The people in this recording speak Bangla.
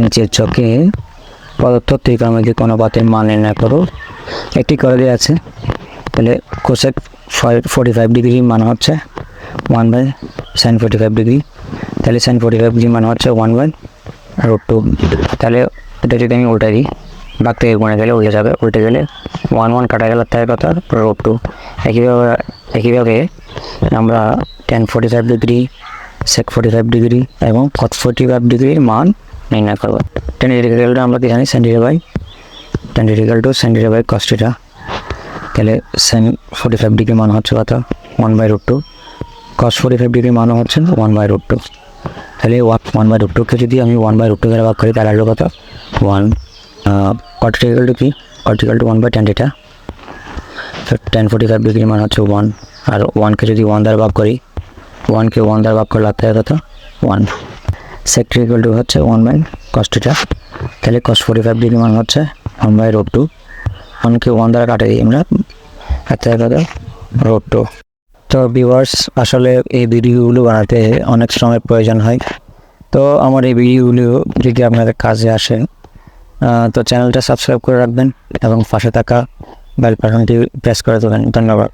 নিচের চোখে পদার্থ ত্রিকোণমিতিক অনুপাতের মান নির্ণয় করো, একটি করে দেওয়া আছে, তাহলে কোসেক ফর্টি ফাইভ ডিগ্রি মান হচ্ছে one by sine forty five degree তাহলে সাইন ফোর্টি ফাইভ ডিগ্রি মান হচ্ছে ওয়ান বাই রুট টু তাহলে এটা যদি আমি উল্টে দিই বাঘ থেকে গুণে গেলে উল্টে যাবে, উল্টে গেলে ওয়ান ওয়ান কাটা গেল, তাই কথা রুট টু একইভাবে একইভাবে আমরা ten forty five degree sec forty five degree এবং কট ফোর্টি ফাইভ ডিগ্রির মান নির্ণয় করব। টেন ডিগ্রিটা আমরা কি জানি? সেন্টিগ্রেড বাই টেন ডিগ্রিক্যাল টু সেন্টিগ্রেড বাই কস্টিটা তাহলে সেন ফোর্টি ফাইভ ডিগ্রি মান হচ্ছে কত? One by root two cos forty five degree মানও হচ্ছে ওয়ান বাই রুট টু তাহলে ওয়ান বাই রুট টুকে যদি আমি ওয়ান বাই রুট টু ভাগ করি, তাহলে আসবে কত? ওয়ান কটিক্যাল টু কি? কটিক্যাল টু ওয়ান বাই টেন এটা টেন ফোর্টি ফাইভ ডিগ্রি মান হচ্ছে ওয়ান আর ওয়ানকে যদি ওয়ান দ্বারা ভাগ করি ওয়ানকে ওয়ান দ্বারা ভাগ করলে কত? ওয়ান সেক্ট্রিক্যাল টু হচ্ছে ওয়ান বাই কস্টিটা তাহলে কস ফোর্টি ফাইভ ডিগ্রি মান হচ্ছে ওয়ান বাই রোড টু ওয়ানকে ওয়ান দ্বারা কাটে দিই আমরা। আপনার কত রোড টু তো ভিউয়ার্স আসলে এই ভিডিওগুলো বানাতে অনেক সময়ের প্রয়োজন হয়। তো আমার এই ভিডিওগুলো যদি আপনাদের কাজে আসে তো চ্যানেলটা সাবস্ক্রাইব করে রাখবেন এবং পাশে থাকা বেল বাটনটি প্রেস করে দেবেন। ধন্যবাদ।